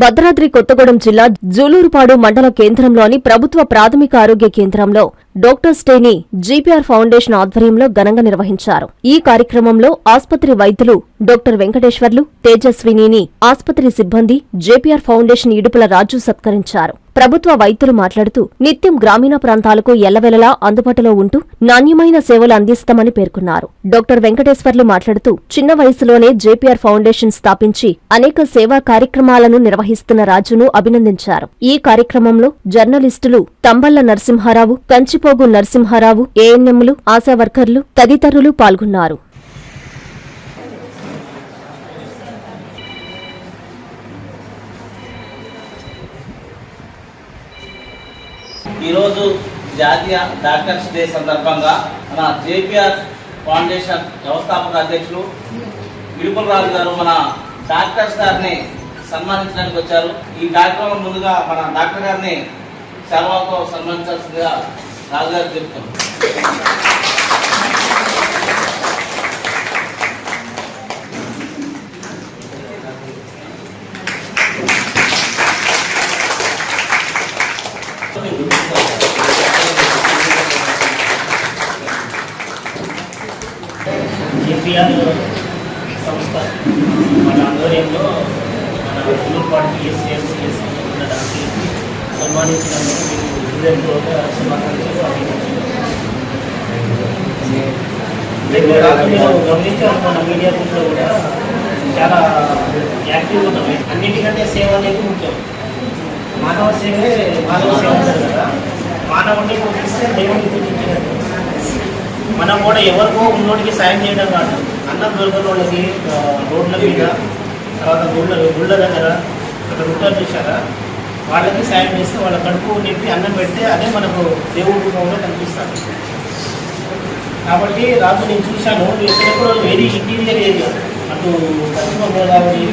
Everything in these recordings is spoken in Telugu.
భద్రాద్రి కొత్తగూడెం జిల్లా జూలూరుపాడు మండల కేంద్రంలోని ప్రభుత్వ ప్రాథమిక ఆరోగ్య కేంద్రంలో డాక్టర్ స్టేని జీపీఆర్ ఫౌండేషన్ ఆధ్వర్యంలో ఘనంగా నిర్వహించారు. ఈ కార్యక్రమంలో ఆసుపత్రి వైద్యులు డాక్టర్ వెంకటేశ్వర్లు తేజస్వినిని ఆసుపత్రి సిబ్బంది జేపీఆర్ ఫౌండేషన్ ఇడుపుల రాజు సత్కరించారు. ప్రభుత్వ వైద్యులు మాట్లాడుతూ నిత్యం గ్రామీణ ప్రాంతాలకు ఎల్లవెల్లలా అందుబాటులో ఉంటూ నాణ్యమైన సేవలు అందిస్తామని పేర్కొన్నారు. డాక్టర్ వెంకటేశ్వర్లు మాట్లాడుతూ చిన్న వయసులోనే జేపీఆర్ ఫౌండేషన్ స్థాపించి అనేక సేవా కార్యక్రమాలను నిర్వహిస్తున్న రాజును అభినందించారు. ఈ కార్యక్రమంలో జర్నలిస్టులు తంబళ్ళ నరసింహారావు కంచిపోగు నరసింహారావు ఏఎన్ఎంలు ఆశా వర్కర్లు తదితరులు పాల్గొన్నారు. ఈరోజు జాతీయ డాక్టర్స్ డే సందర్భంగా మన జేపీఆర్ ఫౌండేషన్ వ్యవస్థాపక అధ్యక్షులు విడుపుల రాజు గారు మన డాక్టర్స్ గారిని సన్మానించడానికి వచ్చారు. ఈ కార్యక్రమం ముందుగా మన డాక్టర్ గారిని సెలవుతో సన్మానించాల్సిందిగా రాజుగారు చెప్తున్నారు. జేపీఆర్ సంస్థ మన ఆధ్వర్యంలో మన గురుపాటి పిఎస్సిఎస్సిఎస్ ఉన్న దానికి సన్మానించినందుకు మీకు హృదయపూర్వక శుభాకాంక్షలు. అభినందనలు. రేపు మీరు గమనించాలనుకున్న మీడియా గ్రూప్లో కూడా చాలా యాక్టివ్గా ఉన్నాం. అన్నిటికంటే సేవ అనేది ముఖ్యం. మానవ సేవే మానవ సేవ కదా. మానవుడిని పూజిస్తే దేవుడిని పూజించినట్టు మనం కూడా ఎవరికో ఉన్నోడికి సాయం చేయడం కాదు. అన్నం దొరకని వాళ్ళకి రోడ్ల మీద తర్వాత గుళ్ళ గుళ్ళ దగ్గర అక్కడ ఉంటారు చూసారా వాళ్ళకి సాయం చేస్తే వాళ్ళ కడుపు నింపి అన్నం పెడితే అదే మనకు దేవుడి రూపంలో కనిపిస్తారు కాబట్టి రాజు నేను చూశాను ఎక్కడెక్కడో వెరీ ఇంటీరియర్ ఏరియా అటు పశ్చిమ గోదావరి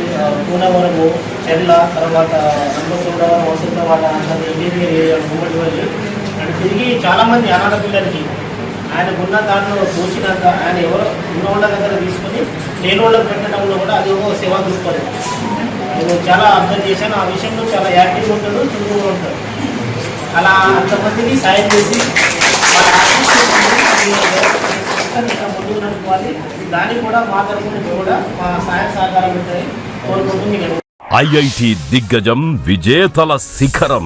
పూనవరము చెర్ల తర్వాత వసంత వాళ్ళ అన్నది ఇంటీరియర్ ఏరియా గుమ్మడి వల్ల అటు తిరిగి చాలామంది అనాథ పిల్లలకి ఆయన ఉన్న దాంట్లో తోచినంత ఆయన ఎవరో ఉన్నోళ్ళ దగ్గర తీసుకొని లేని వాళ్ళకి పెట్టడంలో కూడా అది ఒక సేవా దృక్పథం. నేను చాలా అర్థం చేశాను. ఆ విషయంలో చాలా యాక్టివ్గా ఉంటాడు చురుకుగా ఉంటాడు. అలా అంతమందిని సాయం చేసి ఇంకా ముందుకు నడుపుకోవాలి దానికి కూడా మా తరఫున కూడా మా సాయం సహకారం ఉంటాయి కోరుకుంటూ మీకు ఐఐటి దిగ్గజం విజేతల శిఖరం.